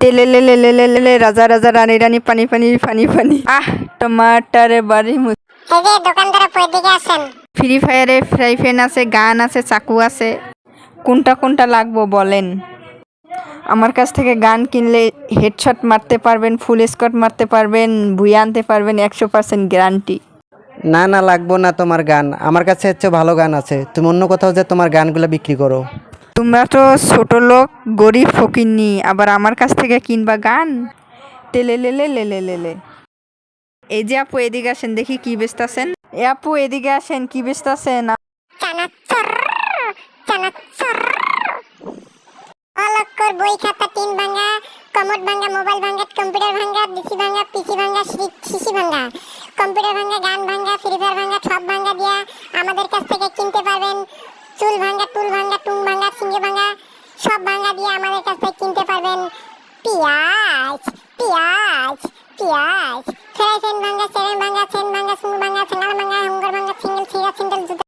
তেলে লে লে লে লে লে লে রাজা রাজা রানী রানী পানি পানি পানি পানি। আহ টমাটারে বাড়ি এই যে দোকানদার ফ্রি ফায়ারে ফ্রাই প্যান আছে গান আছে চাকু আছে। কোনটা কোনটা লাগবো বলেন। আমার কাছ থেকে গান কিনলে হেডশট মারতে পারবেন ফুল স্কট মারতে পারবেন ভুয়ে আনতে পারবেন একশো পার্সেন্ট গ্যারান্টি না না লাগবো না তোমার গান। আমার কাছে হচ্ছে ভালো গান আছে। তুমি অন্য কোথাও যে তোমার গানগুলো বিক্রি করো। তোমরা তো ছোট লোক, গরিব ফকিননি, আবার আমার কাছ থেকে কিনবা গান? তেলে লে লে লে লে লে লে এই যে আপু এদিকে আসেন, দেখি কি বেচতেছেন। এ আপু এদিকে আসেন, কি বেচতেছেন? অলক্কর বই খাতা, টিন ভাঙা, কমোড ভাঙা, মোবাইল ভাঙা, কম্পিউটার ভাঙা ডিসি ভাঙা, পিসি ভাঙা সিসি ভাঙা। কম্পিউটার ভাঙা, গান ভাঙা, ফ্রি ফায়ার ভাঙা, সব ভাঙা দিয়া আমাদের কাছ থেকে কিনতে পারবেন। চুল ভাঙা, টুল ভাঙা টুং দিয়ে আমাদের কাছ থেকে কিনতে পারবেন পেঁয়াজ পেঁয়াজ পেঁয়াজ ফ্রাই ভাঙ্গা